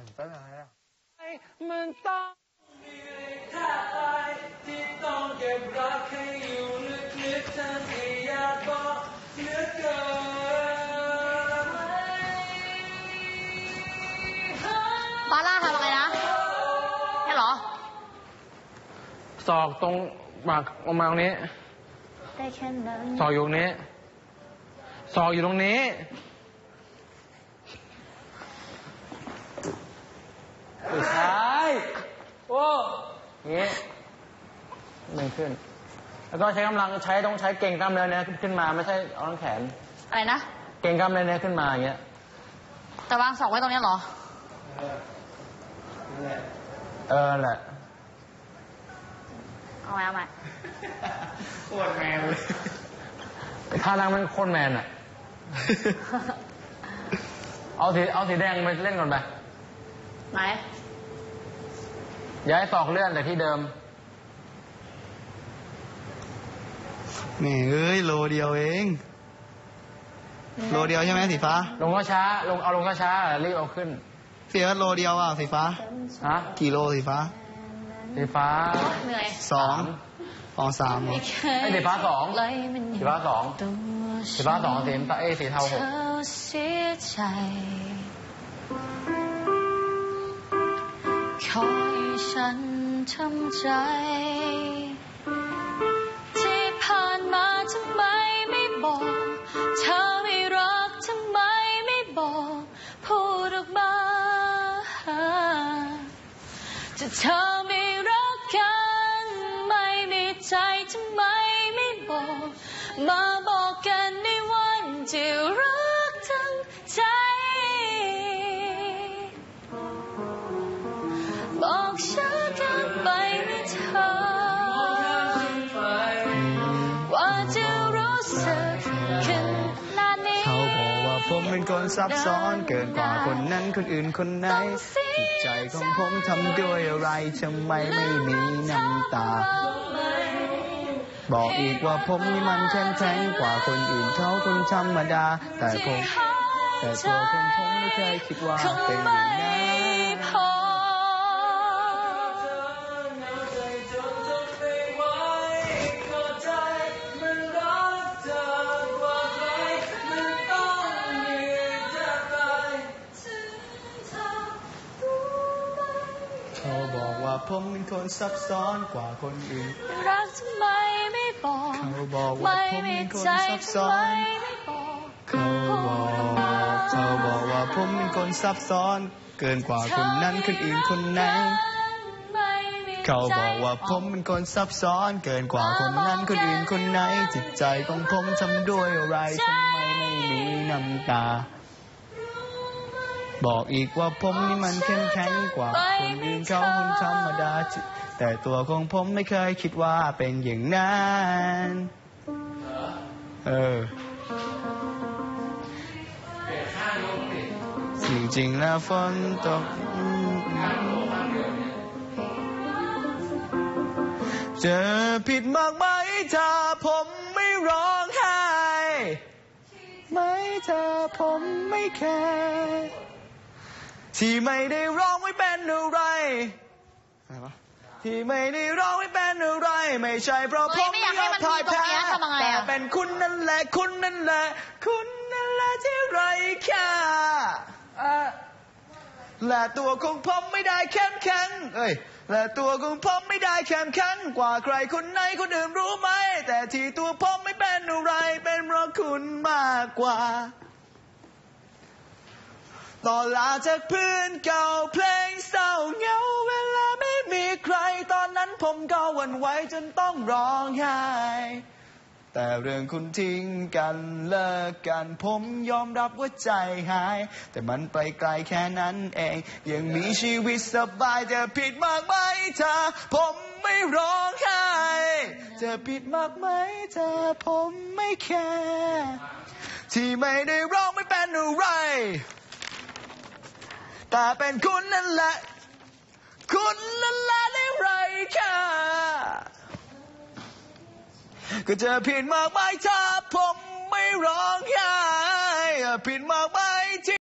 มันเป็นอะไรอะมันต้องมีแค่อายที่ต้องเก็บรักให้อยู่ลึกๆทั้งที่อยากบอกเหลือเกินบาร่าทำอะไรนะนี่เหรอ ศอกตรงปากออกมาตรงนี้ ได้แค่นั้นศอกอยู่ตรงนี้ศอกอยู่ตรงนี้ ไม่ใช่โอ้อย่างงี้ดึงขึ้น แล้วก็ใช้กำลังใช้ต้องใช้เก่งกล้ามเนื้อเนี้ยขึ้นมาไม่ใช่เอาทั้งแขน อะไรนะ เก่งกล้ามเนื้อเนี้ยขึ้นมาอย่างเงี้ย แต่วางสองไว้ตรงเนี้ยเหรอ เออแหละ เอาไว้เอาไว้โคตรแมนเลยท่านั่งมันโคตรแมนอะเอาสีเอาสีแดงไปเล่นก่อนไป ไหน ย้ายศอกเลื่อนแต่ที่เดิมแหม่เอ้ยโลเดียวเอง โลเดียวใช่ไหมสีฟ้า ลงก็ช้า ลงเอาลงก็ช้ารีบเอาขึ้น เสียโลเดียวอะสีฟ้า ฮะ กี่โลสีฟ้า สีฟ้าเหนื่อยสองอ๋อสามเหรอไอ้สีฟ้าสองเลยมันสีฟ้าสองตัวสีฟ้าสองสีน้ำตาลเอ้ยสีเทาหก เธอเสียใจ คอยฉันทำใจ ที่ผ่านมาทำไมไม่บอก เธอไม่รักทำไมไม่บอก พูดออกมาจะเธอไม่รักกันไม่มีใจทำไมไม่บอก มาบอกกันในวันที่รักทั้งใจ มเป็นคนซับซ้อนเกินกว่าคนนั้นคนอื่นคนไหนจิตใจของผมทำด้วยอะไรทำไมไม่มีน้ำตา บอกอีกว่าผมนี่มันแข็งแข็งกว่าคนอื่นเขาคนธรรมดา แต่ผมแต่ตัวผมผมไม่เคยคิดว่าเป็นอย่างนั้น เขาบอกว่าผมเป็นคนซับซ้อนกว่าคนอื่น รักทำไมไม่บอกเขาบอกว่าไม่ผมมีเป็นคนใจซับซ้ทำอไมนไม่บอกเขาบอกเขาบอกว่าผมเป็นคนซับซ้อน เกินกว่าคนนั้นคนอื่นคนไหนเขาบอกว่าผมเป็นคนซับซ้อนเกินกว่าคนนั้นคนอื่นคนไหน จิตใจของผมทำด้วยอะไรทำไมไม่มีน้ำตา บอกอีกว่าผมนี่มันเข้มแข็งกว่าคนอื่นเขาคนธรรมดา แต่ตัวของผมไม่เคยคิดว่าเป็นอย่างนั้นเออจริงๆแล้วฝนตกจะผิดมากไหมถ้าผมไม่ร้องไห้ไหมถ้าผมไม่แคร์ ที่ไม่ได้ร้องไม่เป็นอะไร อะไรวะ ที่ไม่ได้ร้องไม่เป็นอะไร ไม่ใช่เพราะเฮ้ผยมไม่อยากให้มันพ่ายมีตรงแพ้เนี้ยทำยังไงอะแต่เป็นคุณนั่นแหละคุณนั่นแหละ คุณนั่นแหละที่ไรค่าและตัวของผมไม่ได้เข้มแข็งเอ้ยและตัวของผมไม่ได้เข้มแข็งกว่าใครคนไหนคนอื่นรู้ไหม แต่ที่ตัวผมไม่เป็นอะไร เป็นเพราะคุณมากกว่า ต่อลาจากเพื่อนเก่าเพลงเศร้าเหงาเวลาไม่มีใคร ตอนนั้นผมก็หวั่นไหวจนต้องร้องไห้แต่เรื่องคุณทิ้งกันเลิกกันผมยอมรับว่าใจหาย แต่มันไปไกลแค่นั้นเอง ยังมีชีวิตสบายจะผิดมากไหมถ้าผมไม่ร้องไห้จะผิดมากไหมถ้าผมไม่แคร์ที่ไม่ได้ร้องไม่เป็นอะไร แต่เป็นคุณนั่นแหละ คุณนั่นแหละได้ไรค่ะ ก็เจอผิดมากไหมถ้าผมไม่ร้องไห้ผิดมากไหมที่